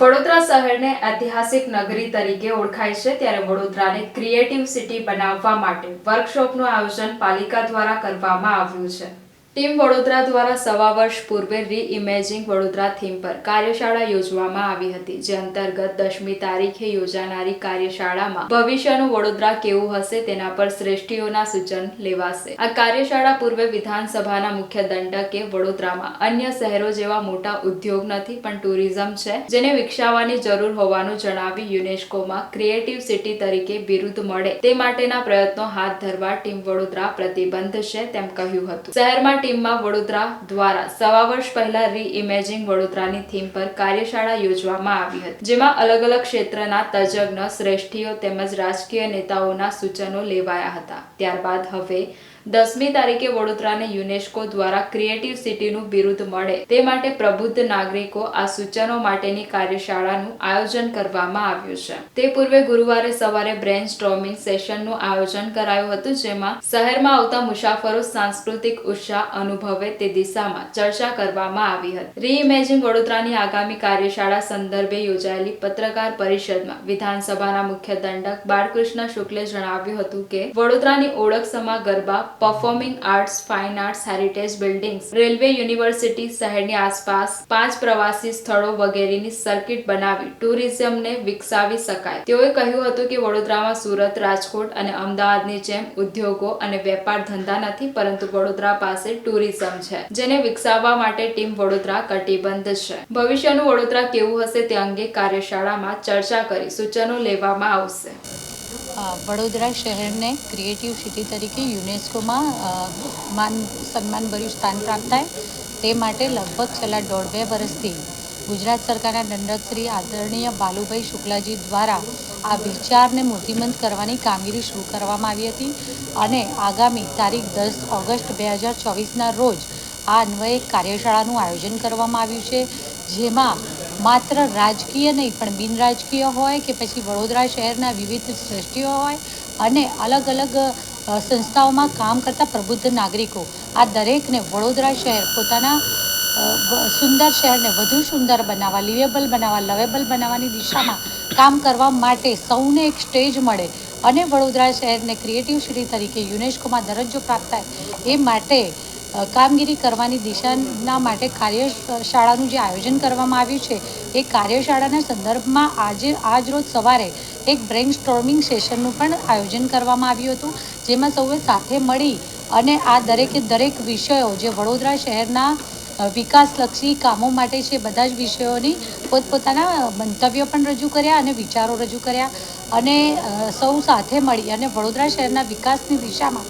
વડોદરા શહેરને ઐતિહાસિક નગરી તરીકે ઓળખાય છે ત્યારે વડોદરાને ક્રિએટિવ સિટી બનાવવા માટે વર્કશોપનું આયોજન પાલિકા દ્વારા કરવામાં આવ્યું છે. ટીમ વડોદરા દ્વારા સવા વર્ષ પૂર્વે રીઇમેજિંગ વડોદરા થીમ પર કાર્યશાળા યોજવામાં આવી હતી, જે અંતર્ગત દસમી તારીખે યોજાનારી કાર્યશાળામાં ભવિષ્યનું વડોદરા કેવું હશે તેના પર શ્રેષ્ઠીઓના સૂચન લેવાશે. આ કાર્યશાળા પૂર્વે વિધાનસભાના મુખ્ય દંડકે વડોદરામાં અન્ય શહેરો જેવા મોટા ઉદ્યોગ નથી, પણ ટુરિઝમ છે, જેને વિકસાવવાની જરૂર હોવાનું જણાવી યુનેસ્કોમાં ક્રિએટિવ સિટી તરીકે બિરુદ મળે તે માટેના પ્રયત્નો હાથ ધરવા ટીમ વડોદરા પ્રતિબદ્ધ છે તેમ કહ્યું હતું. શહેરમાં ટીમમાં વડોદરા દ્વારા સવા વર્ષ પહેલા રીઇમેજિંગ વડોદરાની થીમ પર કાર્યશાળા યોજવામાં આવી હતી, જેમાં અલગ અલગ ક્ષેત્રના તજજ્ઞ, શ્રેષ્ઠીઓ તેમજ રાજકીય નેતાઓના સૂચનો લેવાયા હતા. ત્યારબાદ હવે દસમી તારીખે વડોદરાને યુનેસ્કો દ્વારા ક્રિએટિવ સિટીનું બિરુદ મળે. તે માટે પ્રબુદ્ધ નાગરિકો આ સૂચનો માટેની કાર્યશાળાનું આયોજન કરવામાં આવ્યું છે. તે પૂર્વે ગુરુવારે સવારે બ્રેન સ્ટ્રોમિંગ સેશનનું આયોજન કરાયું હતું, જેમાં શહેરમાં આવતા મુસાફરો સાંસ્કૃતિક ઉત્સાહ અનુભવે તે દિશામાં ચર્ચા કરવામાં આવી હતી. રીઇમેજિંગ વડોદરાની આગામી કાર્યશાળા સંદર્ભે યોજાયેલી પત્રકાર પરિષદમાં વિધાનસભાના મુખ્ય દંડક બાળકૃષ્ણ શુક્લે જણાવ્યું હતું કે, વડોદરાની ઓળખ સમા Garba performing arts fine arts heritage buildings railway university શહેરની આસપાસ પાંચ પ્રવાસી સ્થળો વગેરેની સર્કિટ બનાવી ટુરિઝમને વિકસાવી શકાય. તેઓએ કહ્યું હતું કે વડોદરામાં સુરત, રાજકોટ અને અમદાવાદની જેમ ઉદ્યોગો અને વેપાર ધંધા નથી, પરંતુ વડોદરા પાસે ટુરિઝમ છે. જેને વિકસાવવા માટે ટીમ વડોદરા કટિબદ્ધ છે. ભવિષ્યનું વડોદરા કેવું હશે તે અંગે કાર્યશાળામાં ચર્ચા કરી સૂચનો લેવામાં આવશે. વડોદરા શહેરને ક્રિએટિવ સિટી તરીકે યુનેસ્કોમાં માન, સન્માનભર્યું સ્થાન પ્રાપ્ત થાય. તે માટે લગભગ છેલ્લા દોઢ બે વર્ષથી ગુજરાત સરકારના દંડક શ્રી આદરણીય બાલુભાઈ શુક્લાજી દ્વારા આ વિચારને મૂર્તિમંત કરવાની કામગીરી શરૂ કરવામાં આવી હતી અને આગામી તારીખ દસ ઓગસ્ટ બે હજાર ચોવીસના રોજ આ અન્વયે કાર્યશાળાનું આયોજન કરવામાં આવ્યું છે, જેમાં માત્ર રાજકીય નહીં, પણ બિનરાજકીય હોય કે પછી વડોદરા શહેરના વિવિધ સૃષ્ટિઓ હોય અને અલગ અલગ સંસ્થાઓમાં કામ કરતા પ્રબુદ્ધ નાગરિકો. આ દરેકને વડોદરા શહેર પોતાના સુંદર શહેરને વધુ સુંદર બનાવવા લિવેબલ બનાવવા લવેબલ બનાવવાની દિશામાં કામ કરવા માટે સૌને એક સ્ટેજ મળે અને વડોદરા શહેરને ક્રિએટિવ સિટી તરીકે યુનેસ્કોમાં દરજ્જો પ્રાપ્ત થાય. એ માટે કામગીરી કરવાની દિશાના માટે કાર્યશાળાનું જે આયોજન કરવામાં આવ્યું છે, એ કાર્યશાળાના સંદર્ભમાં આજે, આજ રોજ સવારે એક બ્રેન સ્ટોર્મિંગ સેશનનું પણ આયોજન કરવામાં આવ્યું હતું, જેમાં સૌએ સાથે મળી અને આ દરેકે દરેક વિષયો, જે વડોદરા શહેરના વિકાસલક્ષી કામો માટે છે, બધા જ વિષયોની પોતપોતાના મંતવ્યો પણ રજૂ કર્યા અને વિચારો રજૂ કર્યા અને સૌ સાથે મળી અને વડોદરા શહેરના વિકાસની દિશામાં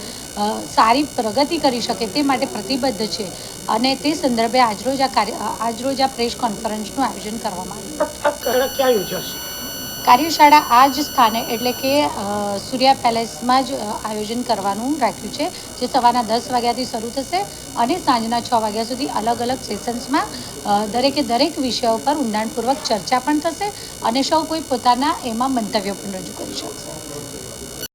સારી પ્રગતિ કરી શકે તે માટે પ્રતિબદ્ધ છે. અને તે સંદર્ભે આજરોજ આ કાર્ય આજરોજ આ પ્રેસ કોન્ફરન્સનું આયોજન કરવામાં આવ્યું. ક્યાં યોજાશે? કાર્યશાળા આ જ સ્થાને એટલે કે સૂર્યા પેલેસમાં જ આયોજન કરવાનું રાખ્યું છે જે સવારના દસ વાગ્યાથી શરૂ થશે અને સાંજના છ વાગ્યા સુધી અલગ અલગ સેશન્સમાં દરેકે દરેક વિષયો પર ઊંડાણપૂર્વક ચર્ચા પણ થશે અને સૌ કોઈ પોતાના એમાં મંતવ્યો પણ રજૂ કરી શકશે.